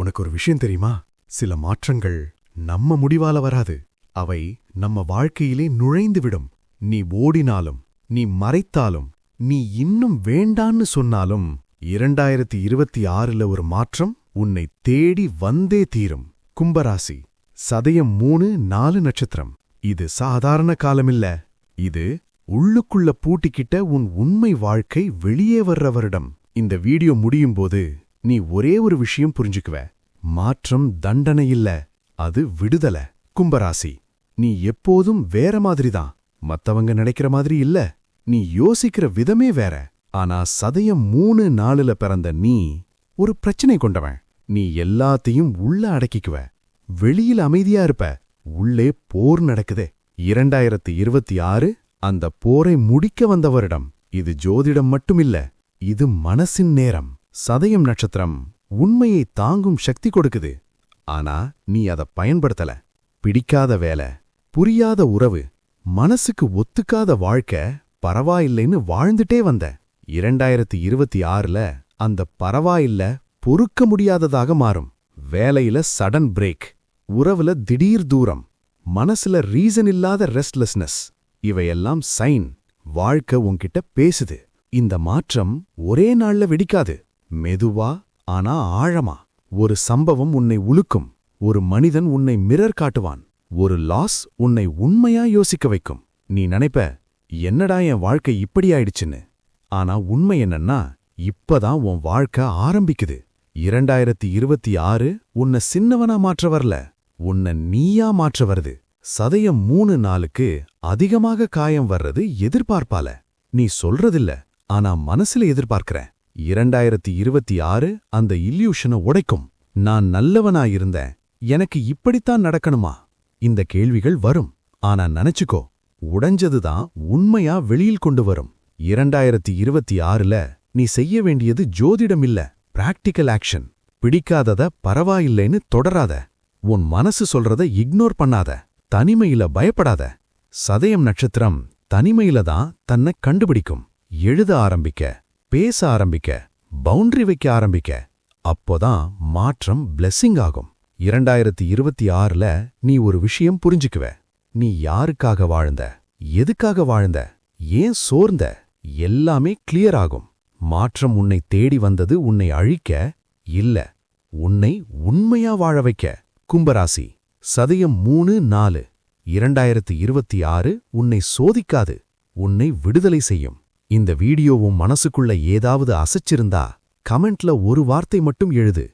உனக்கு ஒரு விஷயம் தெரியுமா? சில மாற்றங்கள் நம்ம முடிவால வராது. அவை நம்ம வாழ்க்கையிலே நுழைந்துவிடும். நீ ஓடினாலும் நீ மறைத்தாலும் நீ இன்னும் வேண்டான்னு சொன்னாலும் இரண்டாயிரத்தி இருபத்தி ஆறுல ஒரு மாற்றம் உன்னை தேடி வந்தே தீரும். கும்பராசி சதயம் மூணு நாலு நட்சத்திரம். இது சாதாரண காலமில்ல. இது உள்ளுக்குள்ள பூட்டிக்கிட்ட உன் உண்மை வாழ்க்கை வெளியே வர்ற வருடம். இந்த வீடியோ முடியும் போது நீ ஒரே ஒரு விஷயம் புரிஞ்சுக்குவ. மாற்றம் தண்டனை இல்ல அது விடுதல. கும்பராசி நீ எப்போதும் வேற மாதிரிதான். மத்தவங்க நினைக்கிற மாதிரி இல்ல நீ யோசிக்கிற விதமே வேற. ஆனா சதயம் மூணு நாளுல பிறந்த நீ ஒரு பிரச்சனை கொண்டவன். நீ எல்லாத்தையும் உள்ள அடக்கிக்குவ. வெளியில அமைதியா இருப்ப. உள்ளே போர் நடக்குதே. இரண்டாயிரத்து இருபத்தி ஆறு அந்த போரை முடிக்க வந்த வருடம். இது ஜோதிடம் மட்டுமில்ல இது மனசின் நேரம். சதயம் நட்சத்திரம் உண்மையை தாங்கும் சக்தி கொடுக்குது. ஆனா நீ அத பயன்படுத்தல. பிடிக்காத வேலை புரியாத உறவு மனசுக்கு ஒத்துக்காத வாழ்க்கை பரவாயில்லைன்னு வாழ்ந்துட்டே வந்த. இரண்டாயிரத்தி இருபத்தி ஆறுல அந்த பரவாயில்ல பொறுக்க முடியாததாக மாறும். வேலையில சடன் பிரேக் உறவுல திடீர் தூரம் மனசுல ரீசன் இல்லாத ரெஸ்ட்லெஸ்னஸ் இவையெல்லாம் சைன் வாழ்க்கை உன்கிட்ட பேசுது. இந்த மாற்றம் ஒரே நாள்ல வெடிக்காது. மெதுவா ஆனா ஆழமா. ஒரு சம்பவம் உன்னை உலுக்கும். ஒரு மனிதன் உன்னை மிரர் காட்டுவான். ஒரு லாஸ் உன்னை உண்மையா யோசிக்க வைக்கும். நீ நினைப்ப என்னடா என் வாழ்க்கை இப்படி ஆயிடுச்சுன்னு? ஆனா உண்மை என்னன்னா இப்பதான் உன் வாழ்க்கை ஆரம்பிக்குது. இரண்டாயிரத்தி இருபத்தி ஆறு உன்னை சின்னவனா மாற்ற வரல. உன்னை நீயா மாற்ற வருது. சதயம் மூணு நாளுக்கு அதிகமாக காயம் வர்றது எதிர்பார்ப்பால. நீ சொல்றதில்ல ஆனா மனசுல எதிர்பார்க்கிற இரண்டாயிரத்தி இருபத்தி ஆறு அந்த இல்யூஷனை உடைக்கும். நான் நல்லவனாயிருந்தேன். எனக்கு இப்படித்தான் நடக்கணுமா? இந்த கேள்விகள் வரும். ஆனா நினைச்சுக்கோ உடைஞ்சதுதான் உண்மையா வெளியில் கொண்டு வரும். இரண்டாயிரத்தி இருபத்தி ஆறுல நீ செய்ய வேண்டியது ஜோதிடம் இல்ல பிராக்டிக்கல் ஆக்ஷன். பிடிக்காதத பரவாயில்லைன்னு தொடராத. உன் மனசு சொல்றத இக்னோர் பண்ணாத. தனிமையில பயப்படாத. சதயம் நட்சத்திரம் தனிமையில தான் தன்னை கண்டுபிடிக்கும். எழுத ஆரம்பிக்க. பேச ஆரம்பிக்க பவுண்டரி வைக்க ஆரம்பிக்க அப்போதான் மாற்றம் பிளெஸ்ஸிங் ஆகும். இரண்டாயிரத்தி இருபத்தி ஆறுல நீ ஒரு விஷயம் புரிஞ்சுக்குவ. நீ யாருக்காக வாழ்ந்த? எதுக்காக வாழ்ந்த? ஏன் சோர்ந்த? எல்லாமே கிளியர் ஆகும். மாற்றம் உன்னை தேடி வந்தது உன்னை அழிக்க இல்ல உன்னை உண்மையா வாழ வைக்க. கும்பராசி சதயம் மூணு நாலு. இரண்டாயிரத்து இருபத்தி ஆறு உன்னை சோதிக்காது உன்னை விடுதலை செய்யும். இந்த வீடியோவும் மனசுக்குள்ள ஏதாவது அசைச்சிருந்தா கமெண்ட்ல ஒரு வார்த்தை மட்டும் எழுது.